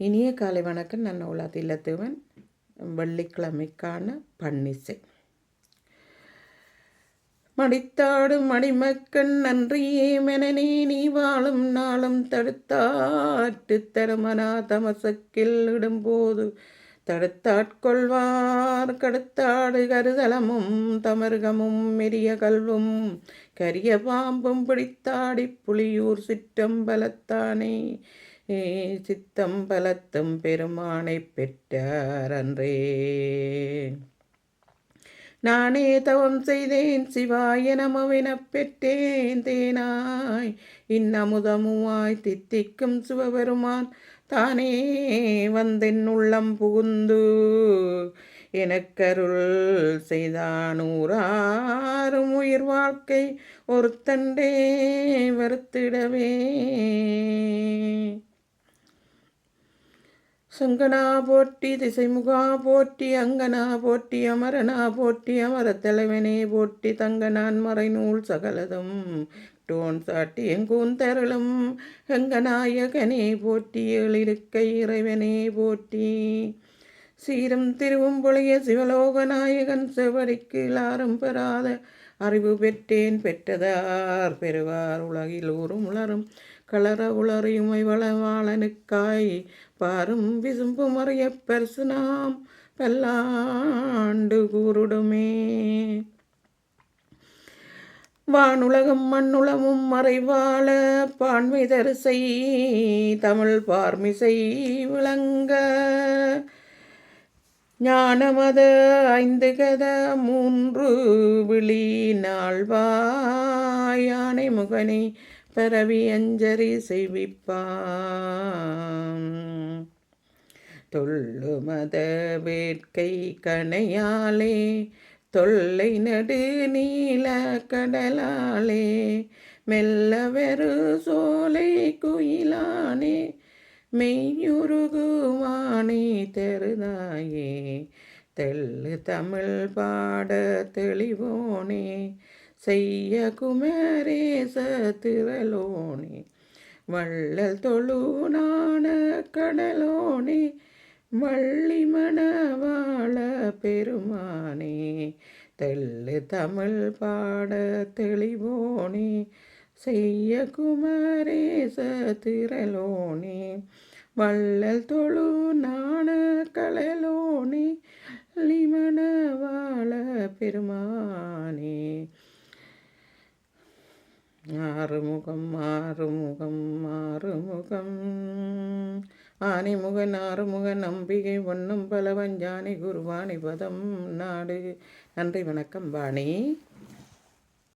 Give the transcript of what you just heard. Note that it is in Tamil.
இனிய காலை வணக்கம். நான் நோலா தில்லத்துவன். வெள்ளிக்கிழமைக்கான பன்னிசை. மடித்தாடும் மடிமக்கன் நன்றியே மெனனே நீ வாழும் நாளும் தடுத்தாற்று தருமனா தமசக்கில் இடும்போது தடுத்தாட்கொள்வார். கடுத்தாடு கருதலமும் தமர்கமும் மெரிய கல்வும் கரிய பாம்பும் பிடித்தாடி புலியூர் சிற்றம்பலத்தானே. சித்தம் பலத்தும் பெருமானை பெற்றாரன்றே நானே தவம் செய்தேன் சிவாய நமவினப் பெற்றேன் தேனாய். இன்னமுதமுவாய் தித்திக்கும் சிவபெருமான் தானே வந்தென் உள்ளம் புகுந்து எனக்கருள் செய்தானூராறும் உயிர் வாழ்க்கை ஒருத்தண்டே வருத்திடவே. சங்கனா போட்டி திசைமுகா போட்டி அங்கனா போட்டி அமரனா போட்டி அமர தலைவனே போட்டி தங்க மறை நூல் சகலதும் டோன் சாட்டி எங்கூந்தருளும் எங்கநாயகனே போட்டி எழிருக்க இறைவனே போட்டி சீரம் திருவும் பொழிய சிவலோக நாயகன் செவடிக்கு லாரம் பெறாத அறிவு பெற்றேன் பெற்றதார் பெறுவார் உலகில் ஊரும் உளரும் களர உளறியுமை வளவாளனுக்காய் பாரும் விசும்பு மறைய பரிசு பல்லாண்டு கூறுடுமே வானுலகம் மண்ணுலமும் மறைவாள பான்மை தரிசை தமிழ் பார்மிசை விளங்க. ஞானமத ஐந்து கத மூன்று விழி நாள்வாயானை முகனை பரவி அஞ்சரி செய்விப்பான் தொல்லுமத வேட்கை கணையாலே தொல்லை நடு நீல கடலாலே மெல்ல வெறு சோலை குயிலானே மெய்யுருகுவானே தெருதாயே தெள்ளு தமிழ் பாட தெளிவோனே செய்ய குமரேச திரளோனே வள்ளல் தொழுநான கடலோனே வள்ளி மணவாள பெருமானே தெள்ளு தமிழ் பாட தெளிவோனே செய்ய குமரேச திரளோனே வள்ளல் தொழு நாண கலலோனே லிமணவாள பெருமானே ஆறுமுகம் ஆறுமுகம் ஆறுமுகம் ஆனைமுகன் ஆறுமுகன் நம்பிகை ஒன்றும் பலவஞ்சானி குருவாணி பதம் நாடு. நன்றி வணக்கம் வாணி